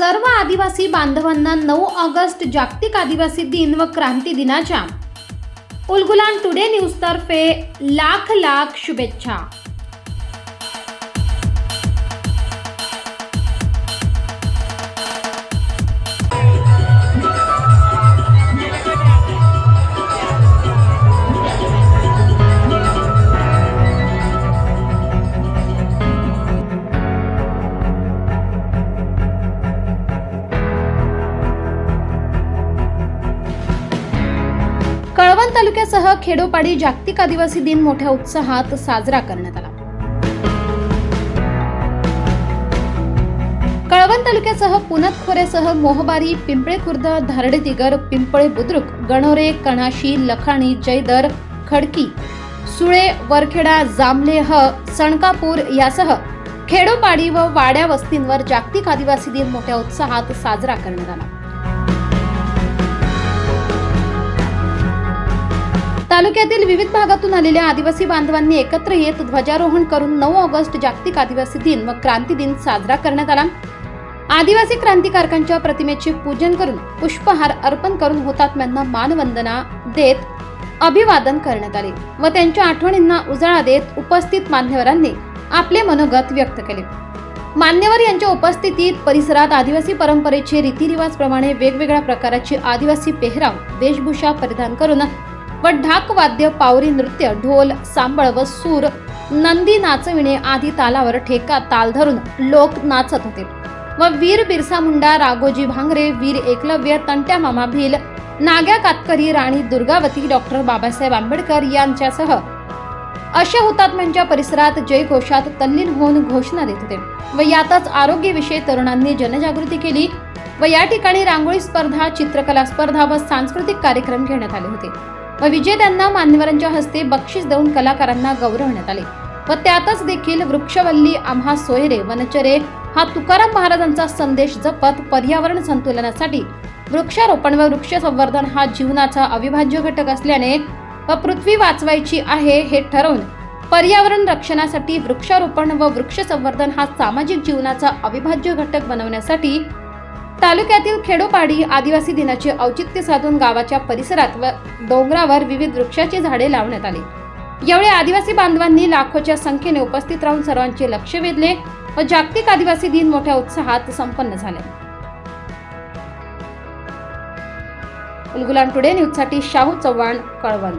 सर्व आदिवासी बांधवांना नऊ ऑगस्ट जागतिक आदिवासी दिन व क्रांती दिनाच्या. उलगुलान टुडे न्यूज तर्फे लाख लाख शुभेच्छा. तालुक्यासह खेडोपाडी जागतिक आदिवासी दिन मोठ्या उत्साहात साजरा करण्यात आला. कळवण तालुक्यासह पुनत खोऱ्यासह मोहबारी पिंपळे खुर्द धारडे तिगर पिंपळे बुद्रुक गणोरे कणाशी लखाणी जयदर खडकी सुळे वरखेडा जामलेह सणकापूर यासह खेडोपाडी व वाड्या वस्तींवर जागतिक आदिवासी दिन मोठ्या उत्साहात साजरा करण्यात आला. तालुक्यातील विविध भागातून आलेल्या आदिवासी बांधवांनी एकत्र येत ध्वजारोहण करून नऊ ऑगस्ट जागतिक आदिवासी दिन व क्रांती दिन साजरा करण्यात आला. आदिवासी क्रांतिकारकांच्या प्रतिमेचे पूजन करून पुष्पहार अर्पण करून हुतात्म्यांना मानवंदना देत अभिवादन करण्यात आले व त्यांच्या आठवणींना उजाळा देत उपस्थित मान्यवरांनी आपले मनोगत व्यक्त केले. मान्यवर यांच्या उपस्थितीत परिसरात आदिवासी परंपरेचे रीतिरिवाजप्रमाणे वेगवेगळ्या प्रकाराची आदिवासी पेहराव वेशभूषा परिधान करून व ढाक वाद्य पावरी नृत्य ढोल सांबळ व सूर. नंदी नाचविणे आदी तालावर ठेका ताल धरून लोक नाचत होते. व वीर बिरसा मुंडा राघोजी भांगरे वीर एकलव्य तंट्या मामा भील नाग्या कातकरी राणी दुर्गावती डॉक्टर बाबासाहेब आंबेडकर यांच्यासह. अशा हुतात्म्यांच्या परिसरात जयघोषात तल्लीन होऊन घोषणा देत होते. व यातच आरोग्यविषयी तरुणांनी जनजागृती केली. व या ठिकाणी रांगोळी स्पर्धा चित्रकला स्पर्धा व सांस्कृतिक कार्यक्रम घेण्यात आले होते. व विजेत्यांना मान्यवरांच्या हस्ते बक्षीस देऊन कलाकारांना गौरवण्यात आले. व त्यातच देखील वृक्षवल्ली आम्हा सोयरे वनचरे हा तुकाराम महाराजांचा संदेश जपत पर्यावरण संतुलनासाठी वृक्षारोपण व वृक्ष संवर्धन हा जीवनाचा अविभाज्य घटक असल्याने व पृथ्वी वाचवायची आहे हे ठरवून पर्यावरण रक्षणासाठी वृक्षारोपण व वृक्ष संवर्धन हा सामाजिक जीवनाचा अविभाज्य घटक बनवण्यासाठी तालुक्यातील खेडोपाडी आदिवासी दिनाचे औचित्य साधून गावाच्या परिसरात व डोंगरावर विविध वृक्षाची झाडे लावण्यात आली. यावेळी आदिवासी बांधवांनी लाखोच्या संख्येने उपस्थित राहून सर्वांचे लक्ष वेधले व जागतिक आदिवासी दिन मोठ्या उत्साहात संपन्न झाले. उलगुलान टुडे न्यूजसाठी शाहू चव्हाण कळवण.